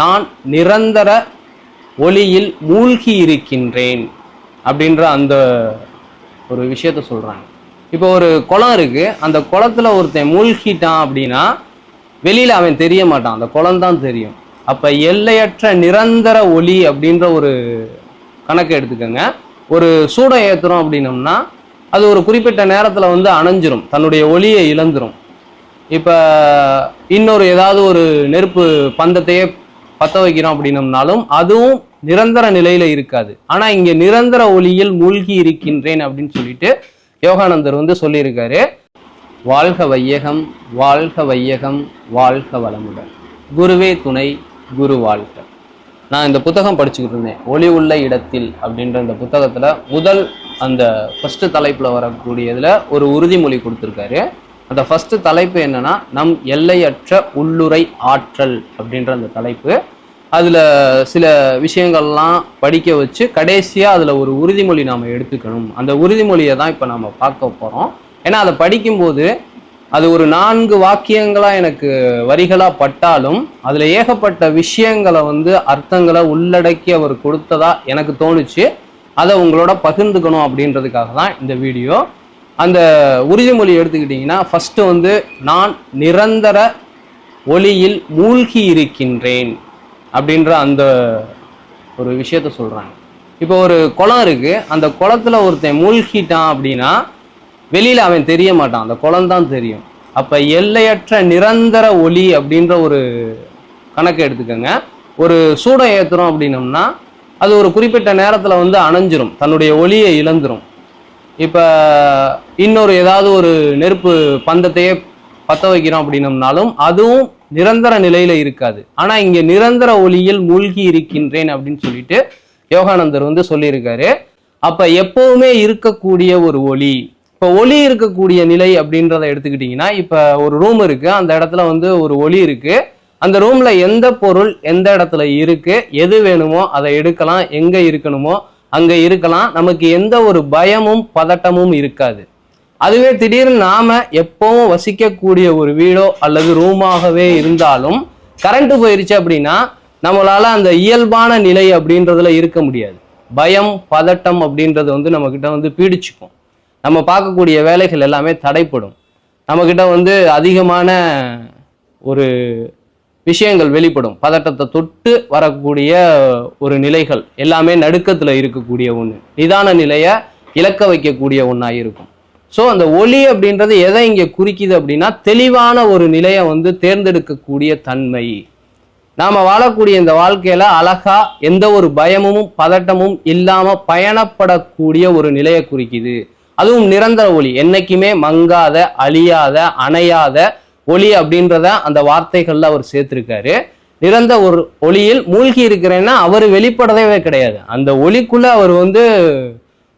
நான் நிரந்தர ஒளியில் மூழ்கி இருக்கின்றேன் அப்படின்ற அந்த ஒரு விஷயத்த சொல்கிறாங்க இப்போ ஒரு குளம் இருக்குது அந்த குளத்துல ஒருத்தன் மூழ்கிட்டான் அப்படின்னா வெளியில் அவன் தெரிய மாட்டான். அந்த குளம் தான் தெரியும். அப்போ எல்லையற்ற நிரந்தர ஒளி அப்படின்ற ஒரு கணக்கு எடுத்துக்கோங்க. ஒரு சூடம் ஏற்றுறோம் அப்படின்னம்னா அது ஒரு குறிப்பிட்ட நேரத்தில் வந்து அணைஞ்சிரும். தன்னுடைய ஒளியை இழந்துரும். இப்போ இன்னொரு ஏதாவது ஒரு நெருப்பு பந்தத்தையே பற்ற வைக்கிறோம் அப்படின்னம்னாலும் அதுவும் நிரந்தர நிலையில இருக்காது. ஆனா இங்க நிரந்தர ஒளியில் மூழ்கி இருக்கின்றேன் அப்படின்னு சொல்லிட்டு யோகானந்தர் வந்து சொல்லியிருக்காரு. வாழ்க வையகம் வாழ்க வையகம் வாழ்க வளமுடன். குருவே துணை குரு வாழ்க. நான் இந்த புத்தகம் படிச்சுக்கிட்டு இருந்தேன். ஒளி உள்ள இடத்தில் அப்படின்ற இந்த புத்தகத்துல முதல் அந்த ஃபர்ஸ்ட் தலைப்புல வரக்கூடியதுல ஒரு உறுதிமொழி கொடுத்துருக்காரு. அந்த ஃபஸ்ட்டு தலைப்பு என்னென்னா நம் எல்லையற்ற உள்ளுரை ஆற்றல் அப்படின்ற அந்த தலைப்பு. அதில் சில விஷயங்கள்லாம் படிக்க வச்சு கடைசியாக அதில் ஒரு உறுதிமொழி நாம் எடுத்துக்கணும். அந்த உறுதிமொழியை தான் இப்போ நம்ம பார்க்க போகிறோம் ஏன்னா அதை படிக்கும்போது அது ஒரு நான்கு வாக்கியங்களாக எனக்கு வரிகளாக பட்டாலும் அதில் ஏகப்பட்ட விஷயங்களை வந்து அர்த்தங்களை உள்ளடக்கி அவர் கொடுத்ததா எனக்கு தோணுச்சு. அதை உங்களோட பகிர்ந்துக்கணும் அப்படின்றதுக்காக தான் இந்த வீடியோ. அந்த உறுதிமொழி எடுத்துக்கிட்டிங்கன்னா ஃபஸ்ட்டு வந்து நான் நிரந்தர ஒளியில் மூழ்கி இருக்கின்றேன் அப்படின்ற அந்த ஒரு விஷயத்த சொல்கிறாங்க இப்போ ஒரு குளம் இருக்குது அந்த குளத்துல ஒருத்தன் மூழ்கிட்டான் அப்படின்னா வெளியில் அவன் தெரிய மாட்டான். அந்த குளம் தான் தெரியும். அப்போ எல்லையற்ற நிரந்தர ஒளி அப்படின்ற ஒரு கணக்கு எடுத்துக்கோங்க. ஒரு சூடம் ஏற்றுறோம் அப்படின்னம்னா அது ஒரு குறிப்பிட்ட நேரத்தில் வந்து அணைஞ்சிரும். தன்னுடைய ஒளியை இழந்துரும். இப்போ இன்னொரு ஏதாவது ஒரு நெருப்பு பந்தத்தையே பற்ற வைக்கிறோம் அப்படின்னம்னாலும் அதுவும் நிரந்தர நிலையில இருக்காது. ஆனா இங்க நிரந்தர ஒளியில் மூழ்கி இருக்கின்றேன் அப்படின்னு சொல்லிட்டு யோகானந்தர் வந்து சொல்லியிருக்காரு. அப்ப எப்பவுமே இருக்கக்கூடிய ஒரு ஒளி இப்ப ஒளி இருக்கக்கூடிய நிலை அப்படின்றத எடுத்துக்கிட்டீங்கன்னா இப்ப ஒரு ரூம் இருக்கு அந்த இடத்துல வந்து ஒரு ஒளி இருக்கு. அந்த ரூம்ல எந்த பொருள் எந்த இடத்துல இருக்கு எது வேணுமோ அதை எடுக்கலாம் எங்க இருக்கணுமோ அங்கே இருக்கலாம். நமக்கு எந்த ஒரு பயமும் பதட்டமும் இருக்காது. அதுவே திடீர்னு நாம எப்பவும் வசிக்கக்கூடிய ஒரு வீடோ அல்லது ரூமாகவே இருந்தாலும் கரண்ட் போயிருச்சு அப்படின்னா நம்மளால அந்த இயல்பான நிலை அப்படின்றதுல இருக்க முடியாது. பயம் பதட்டம் அப்படின்றது வந்து நம்மக்கிட்ட வந்து பீடிச்சுக்கும். நம்ம பார்க்கக்கூடிய வேலைகள் எல்லாமே தடைப்படும். நம்மக்கிட்ட வந்து அதிகமான ஒரு விஷயங்கள் வெளிப்படும். பதட்டத்தை தொட்டு வரக்கூடிய ஒரு நிலைகள் எல்லாமே நடுக்கத்தில் இருக்கக்கூடிய ஒன்று நிதான நிலையை இழக்க வைக்கக்கூடிய ஒன்றாக இருக்கும். ஸோ அந்த ஒளி அப்படின்றது எதை இங்கே குறிக்குது அப்படின்னா தெளிவான ஒரு நிலையை வந்து தேர்ந்தெடுக்கக்கூடிய தன்மை. நாம் வாழக்கூடிய இந்த வாழ்க்கையில் அழகாக எந்த ஒரு பயமும் பதட்டமும் இல்லாமல் பயணப்படக்கூடிய ஒரு நிலையை குறிக்குது. அதுவும் நிரந்தர ஒளி. என்றைக்குமே மங்காத அழியாத அணையாத ஒளி அப்படின்றத அந்த வார்த்தைகள்ல அவர் சேர்த்திருக்காரு. நிறந்த ஒரு ஒளியில் மூழ்கி இருக்கிறேன்னா அவர் வெளிப்படவே கிடையாது. அந்த ஒளிக்குள்ள அவர் வந்து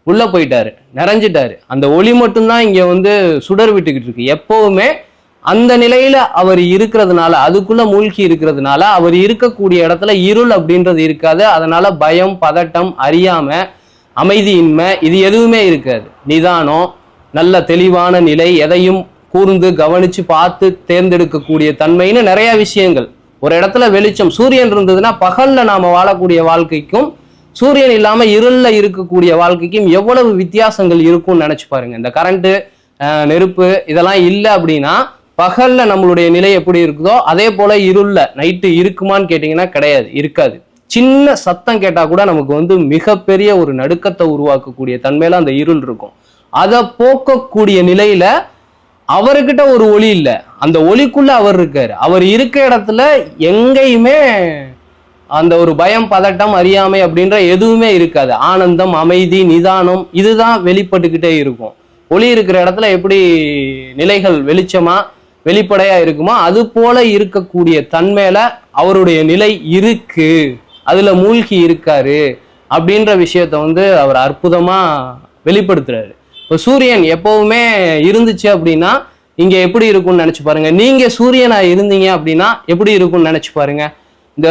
உள்ள போயிட்டாரு நிறைஞ்சிட்டாரு. அந்த ஒளி மட்டும்தான் இங்க வந்து சுடர் விட்டுக்கிட்டு இருக்கு. எப்பவுமே அந்த நிலையில அவர் இருக்கிறதுனால அதுக்குள்ள மூழ்கி இருக்கிறதுனால அவர் இருக்கக்கூடிய இடத்துல இருள் அப்படின்றது இருக்காது. அதனால பயம் பதட்டம் அறியாம அமைதியின்மை இது எதுவுமே இருக்காது. நிதானம் நல்ல தெளிவான நிலை எதையும் கூர்ந்து கவனிச்சு பார்த்து தேர்ந்தெடுக்கக்கூடிய தன்மைன்னு நிறைய விஷயங்கள். ஒரு இடத்துல வெளிச்சம் சூரியன் இருந்ததுன்னா பகல்ல நாம வாழக்கூடிய வாழ்க்கைக்கும் சூரியன் இல்லாம இருள்ல இருக்கக்கூடிய வாழ்க்கைக்கும் எவ்வளவு வித்தியாசங்கள் இருக்கும்னு நினைச்சு பாருங்க. இந்த கரண்ட் நெருப்பு இதெல்லாம் இல்லை அப்படின்னா பகல்ல நம்மளுடைய நிலை எப்படி இருக்குதோ அதே போல இருள்ல நைட்டு இருக்குமான்னு கேட்டீங்கன்னா கிடையாது இருக்காது. சின்ன சத்தம் கேட்டா கூட நமக்கு வந்து மிகப்பெரிய ஒரு நடுக்கத்தை உருவாக்கக்கூடிய தன்மையில அந்த இருள் இருக்கும். அதை போக்கக்கூடிய நிலையில அவர்கிட்ட ஒரு ஒளி இல்லை. அந்த ஒளிக்குள்ள அவர் இருக்காரு. அவர் இருக்க இடத்துல எங்கேயுமே அந்த ஒரு பயம் பதட்டம் அறியாமை அப்படின்ற எதுவுமே இருக்காது. ஆனந்தம் அமைதி நிதானம் இதுதான் வெளிப்பட்டுக்கிட்டே இருக்கும். ஒளி இருக்கிற இடத்துல எப்படி நிலைகள் வெளிச்சமா வெளிப்படையா இருக்குமோ அது போல இருக்கக்கூடிய தன்மையில அவருடைய நிலை இருக்கு. அதுல மூழ்கி இருக்காரு. அப்படின்ற விஷயத்த வந்து அவர் அற்புதமா வெளிப்படுத்துறாரு. இப்போ சூரியன் எப்பவுமே இருந்துச்சு அப்படின்னா இங்க எப்படி இருக்கும்னு நினச்சி பாருங்க. நீங்க சூரியனா இருந்தீங்க அப்படின்னா எப்படி இருக்கும்னு நினைச்சு பாருங்க. இந்த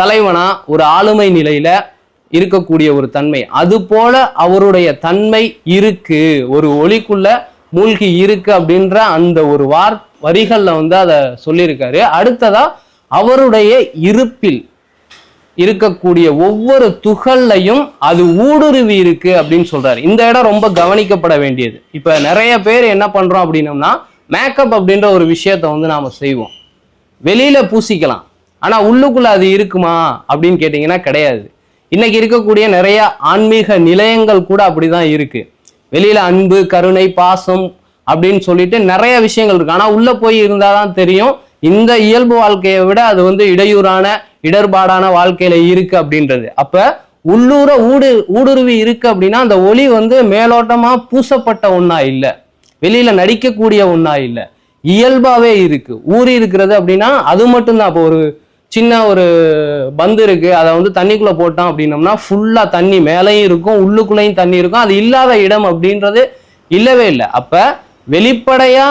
தலைவனா ஒரு ஆளுமை நிலையில இருக்கக்கூடிய ஒரு தன்மை. அது போல அவருடைய தன்மை இருக்கு. ஒரு ஒளிக்குள்ள மூழ்கி இருக்கு அப்படின்ற அந்த ஒரு வார் வரிகள்ல வந்து அதை சொல்லியிருக்காரு. அடுத்ததா அவருடைய இருப்பில் இருக்கக்கூடிய ஒவ்வொரு துகள்லையும் அது ஊடுருவி இருக்கு அப்படின்னு சொல்றாரு. இந்த இடம் ரொம்ப கவனிக்கப்பட வேண்டியது. இப்ப நிறைய பேர் என்ன பண்றோம் அப்படின்னம்னா மேக்கப் அப்படின்ற ஒரு விஷயத்த வந்து நாம செய்வோம். வெளியில பூசிக்கலாம். ஆனா உள்ளுக்குள்ள அது இருக்குமா அப்படின்னு கேட்டிங்கன்னா கிடையாது. இன்னைக்கு இருக்கக்கூடிய நிறைய ஆன்மீக நிலையங்கள் கூட அப்படிதான் இருக்கு. வெளியில அன்பு கருணை பாசம் அப்படின்னு சொல்லிட்டு நிறைய விஷயங்கள் இருக்கு. ஆனா உள்ள போய் இருந்தாதான் தெரியும். இந்த இயல்பு வாழ்க்கையை விட அது வந்து இடையூறான இடர்பாடான வாழ்க்கையில இருக்கு அப்படின்றது. அப்ப உள்ளூர ஊடு ஊடுருவி இருக்கு அப்படின்னா அந்த ஒளி வந்து மேலோட்டமா பூசப்பட்ட ஒன்னா இல்ல. வெளியில நடிக்கக்கூடிய ஒன்னா இல்ல. இயல்பாவே இருக்கு. ஊறி இருக்கிறது அப்படின்னா அது மட்டும்தான். அப்போ ஒரு சின்ன ஒரு பந்து இருக்கு. அதை வந்து தண்ணிக்குள்ள போட்டோம் அப்படின்னம்னா ஃபுல்லா தண்ணி மேலேயும் இருக்கும் உள்ளுக்குள்ளேயும் தண்ணி இருக்கும். அது இல்லாத இடம் அப்படின்றது இல்லவே இல்லை. அப்ப வெளிப்படையா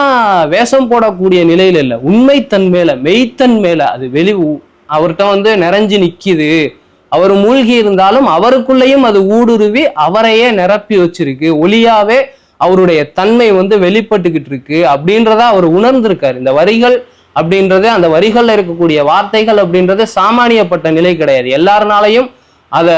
வேஷம் போடக்கூடிய நிலையில இல்லை. உண்மைத்தன்மையில மெய்த்தன்மையில அது வெளி அவர்கிட்ட வந்து நிறைஞ்சு நிக்குது. அவர் மூழ்கி இருந்தாலும் அவருக்குள்ளேயும் அது ஊடுருவி அவரையே நிரப்பி வச்சிருக்கு. ஒளியாவே அவருடைய தன்மை வந்து வெளிப்பட்டுக்கிட்டு இருக்கு. அப்படின்றத அவர் உணர்ந்திருக்காரு. இந்த வரிகள் அப்படின்றது அந்த வரிகள்ல இருக்கக்கூடிய வார்த்தைகள் அப்படின்றது சாமானியப்பட்ட நிலை கிடையாது. எல்லாருனாலையும் அதை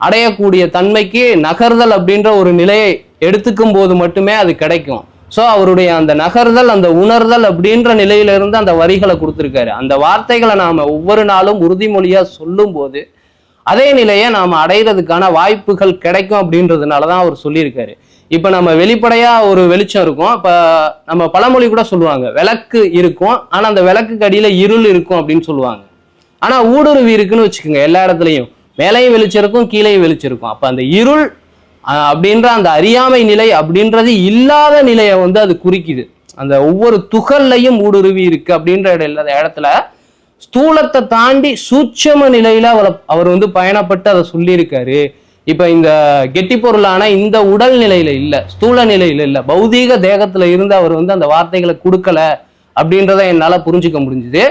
அடையக்கூடிய தன்மைக்கு நகர்தல் அப்படின்ற ஒரு நிலையை எடுத்துக்கும் போது மட்டுமே அது கிடைக்கும். ஸோ அவருடைய அந்த நகர்தல் அந்த உணர்தல் அப்படின்ற நிலையிலிருந்து அந்த வரிகளை கொடுத்துருக்காரு. அந்த வார்த்தைகளை நாம் ஒவ்வொரு நாளும் உறுதிமொழியாக சொல்லும்போது அதே நிலையை நாம் அடையிறதுக்கான வாய்ப்புகள் கிடைக்கும் அப்படின்றதுனால தான் அவர் சொல்லியிருக்காரு. இப்போ நம்ம வெளிப்படையாக ஒரு வெளிச்சம் இருக்கும். இப்போ நம்ம பழமொழி கூட சொல்லுவாங்க விளக்கு இருக்கும். ஆனால் அந்த விளக்குக்கு அடியில் இருள் இருக்கும் அப்படின்னு சொல்லுவாங்க. ஆனால் ஊடுருவி இருக்குன்னு வச்சுக்கோங்க எல்லா இடத்துலையும். மேலையும் வெளிச்சம் இருக்கும் கீழேயும் வெளிச்சம் இருக்கும். அப்போ அந்த இருள் அப்படின்ற அந்த அறியாமை நிலை அப்படின்றது இல்லாத நிலையை வந்து அது குறிக்குது. அந்த ஒவ்வொரு துகள்லையும் ஊடுருவி இருக்கு அப்படின்ற இடத்துல ஸ்தூலத்தை தாண்டி சூட்சம நிலையில அவரை அவர் வந்து பயணப்பட்டு அதை சொல்லியிருக்காரு. இப்ப இந்த கெட்டி பொருளான இந்த உடல் நிலையில இல்ல ஸ்தூல நிலையில இல்ல பௌதீக தேகத்துல இருந்து அவர் வந்து அந்த வார்த்தைகளை கொடுக்கல அப்படின்றத என்னால புரிஞ்சுக்க முடிஞ்சுது.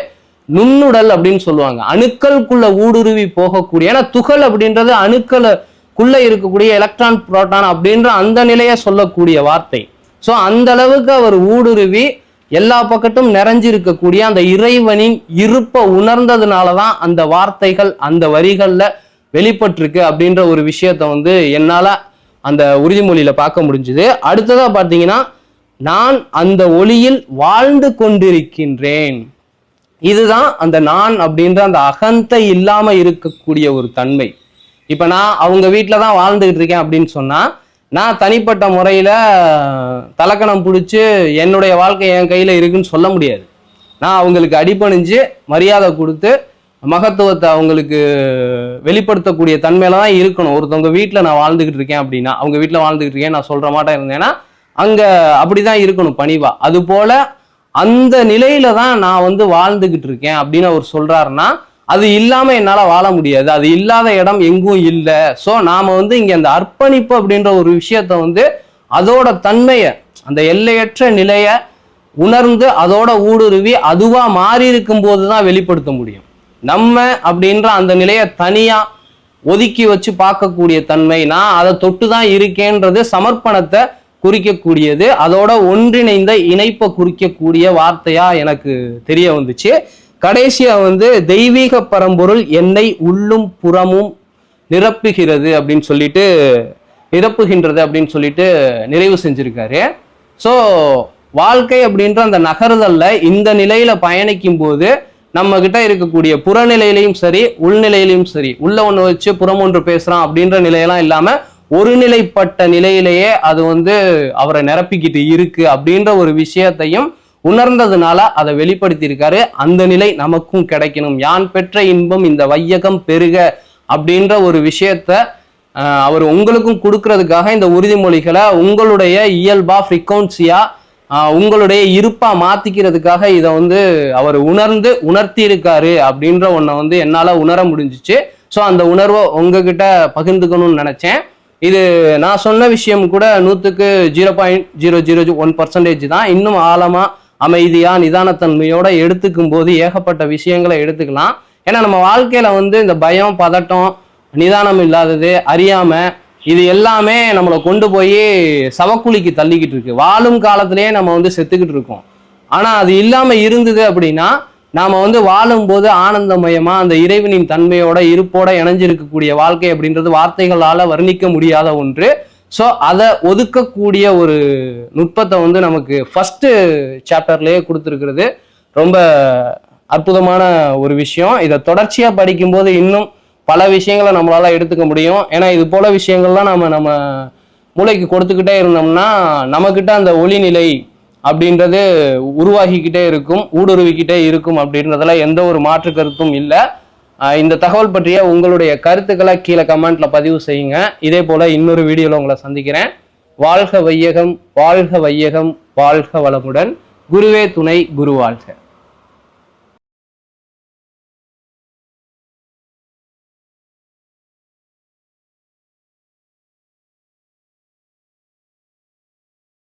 நுண்ணுடல் அப்படின்னு சொல்லுவாங்க. அணுக்களுக்குள்ள ஊடுருவி போகக்கூடிய ஏன்னா துகள் அப்படின்றது அணுக்களை உள்ளே இருக்கக்கூடிய எலக்ட்ரான் புரோட்டான் அப்படின்ற அந்த நிலையை சொல்லக்கூடிய வார்த்தை. ஸோ அந்த அளவுக்கு அவர் ஊடுருவி எல்லா பக்கட்டும் நிறைஞ்சிருக்கக்கூடிய அந்த இறைவனின் இருப்பை உணர்ந்ததுனால தான் அந்த வார்த்தைகள் அந்த வரிகளில் வெளிப்பட்டிருக்கு அப்படின்ற ஒரு விஷயத்த வந்து என்னால் அந்த உறுதிமொழியில் பார்க்க முடிஞ்சுது. அடுத்ததாக பார்த்தீங்கன்னா நான் அந்த ஒளியில் வாழ்ந்து கொண்டிருக்கின்றேன். இதுதான் அந்த நான் அப்படின்ற அந்த அகந்தை இல்லாமல் இருக்கக்கூடிய ஒரு தன்மை. இப்போ நான் அவங்க வீட்டில் தான் வாழ்ந்துகிட்டு இருக்கேன் அப்படின்னு சொன்னால் நான் தனிப்பட்ட முறையில் தலக்கணம் பிடிச்சி என்னுடைய வாழ்க்கை என் கையில் இருக்குன்னு சொல்ல முடியாது. நான் அவங்களுக்கு அடிப்பணிஞ்சு மரியாதை கொடுத்து மகத்துவத்தை அவங்களுக்கு வெளிப்படுத்தக்கூடிய தன்மையில தான் இருக்கணும். ஒருத்தவங்க வீட்டில் நான் வாழ்ந்துக்கிட்டு இருக்கேன் அப்படின்னா அவங்க வீட்டில் வாழ்ந்துக்கிட்டு இருக்கேன் நான் சொல்கிற மாட்டேன் இருந்தேன்னா அங்கே அப்படி தான் இருக்கணும் பணிவா. அது போல் அந்த நிலையில தான் நான் வந்து வாழ்ந்துக்கிட்டு இருக்கேன் அப்படின்னு அவர் சொல்கிறாருன்னா அது இல்லாமல் என்னால் வாழ முடியாது. அது இல்லாத இடம் எங்கும் இல்லை. ஸோ நாம் வந்து இங்கே அந்த அர்ப்பணிப்பு அப்படின்ற ஒரு விஷயத்த வந்து அதோட தன்மையை அந்த எல்லையற்ற நிலையை உணர்ந்து அதோட ஊடுருவி அதுவாக மாறி இருக்கும் போதுதான் வெளிப்படுத்த முடியும். நம்ம அப்படின்ற அந்த நிலையை தனியாக ஒதுக்கி வச்சு பார்க்கக்கூடிய தன்மை நான் அதை தொட்டு தான் இருக்கேன்றது சமர்ப்பணத்தை குறிக்கக்கூடியது. அதோட ஒன்றிணைந்த இணைப்பை குறிக்கக்கூடிய வார்த்தையா எனக்கு தெரிய வந்துச்சு. கடைசியா வந்து தெய்வீக பரம்பொருள் என்னை உள்ளும் புறமும் நிரப்புகிறது அப்படின்னு சொல்லிட்டு நிரப்புகின்றது அப்படின்னு சொல்லிட்டு நிறைவு செஞ்சிருக்காரு. ஸோ வாழ்க்கை அப்படின்ற அந்த நகர்தல்ல இந்த நிலையில பயணிக்கும் போது நம்ம கிட்ட இருக்கக்கூடிய புறநிலையிலையும் சரி உள்நிலையிலையும் சரி உள்ள ஒண்ணு வச்சு புறம் ஒன்று பேசுறான் அப்படின்ற நிலையெல்லாம் இல்லாம ஒருநிலைப்பட்ட நிலையிலேயே அது வந்து அவரை நிரப்பிக்கிட்டு இருக்கு அப்படின்ற ஒரு விஷயத்தையும் உணர்ந்ததுனால அதை வெளிப்படுத்தியிருக்காரு. அந்த நிலை நமக்கும் கிடைக்கணும். யான் பெற்ற இன்பம் இந்த வையகம் பெருக அப்படின்ற ஒரு விஷயத்த அவர் உங்களுக்கும் கொடுக்கறதுக்காக இந்த உறுதிமொழிகளை உங்களுடைய இயல்பா ஃப்ரீக்வன்சியா உங்களுடைய இருப்பா மாத்திக்கிறதுக்காக இதை வந்து அவர் உணர்ந்து உணர்த்தி இருக்காரு அப்படின்ற ஒன்றை வந்து என்னால உணர முடிஞ்சிச்சு. ஸோ அந்த உணர்வை உங்ககிட்ட பகிர்ந்துக்கணும்னு நினைச்சேன். இது நான் சொன்ன விஷயம் கூட நூற்றுக்கு zero point zero zero one percentage தான். இன்னும் ஆழமாக அமைதியா நிதானத்தன்மையோட எடுத்துக்கும் போது ஏகப்பட்ட விஷயங்களை எடுத்துக்கலாம். ஏன்னா நம்ம வாழ்க்கையில வந்து இந்த பயம் பதட்டம் நிதானம் இல்லாதது அறியாம இது எல்லாமே நம்மளை கொண்டு போய் சவக்குழிக்கு தள்ளிக்கிட்டு இருக்கு. வாழும் காலத்திலேயே நம்ம வந்து செத்துக்கிட்டு இருக்கோம். ஆனா அது இல்லாம இருந்தது அப்படின்னா நாம வந்து வாழும்போது ஆனந்தமயமா அந்த இறைவனின் தன்மையோட இருப்போட இணைஞ்சிருக்கக்கூடிய வாழ்க்கை அப்படின்றது வார்த்தைகளால வர்ணிக்க முடியாத ஒன்று. ஸோ அதை ஒதுக்கக்கூடிய ஒரு நுட்பத்தை வந்து நமக்கு ஃபஸ்ட்டு சாப்டர்லேயே கொடுத்துருக்கிறது. ரொம்ப அற்புதமான ஒரு விஷயம். இதை தொடர்ச்சியாக படிக்கும்போது இன்னும் பல விஷயங்களை நம்மளால் எடுத்துக்க முடியும். ஏன்னா இது போல விஷயங்கள்லாம் நம்ம நம்ம மூளைக்கு கொடுத்துக்கிட்டே இருந்தோம்னா நம்மக்கிட்ட அந்த ஒளிநிலை அப்படின்றது உருவாகிக்கிட்டே இருக்கும் ஊடுருவிக்கிட்டே இருக்கும் அப்படின்றதுல எந்த ஒரு மாற்று கருத்தும் இல்லை. இந்த தகவல் பற்றிய உங்களுடைய கருத்துக்களை கீழே கமெண்ட்ல பதிவு செய்யுங்க. இதே போல இன்னொரு வீடியோல உங்களை சந்திக்கிறேன். வாழ்க வையகம் வாழ்க வையகம் வாழ்க வளமுடன். குருவே துணை குரு வாழ்க.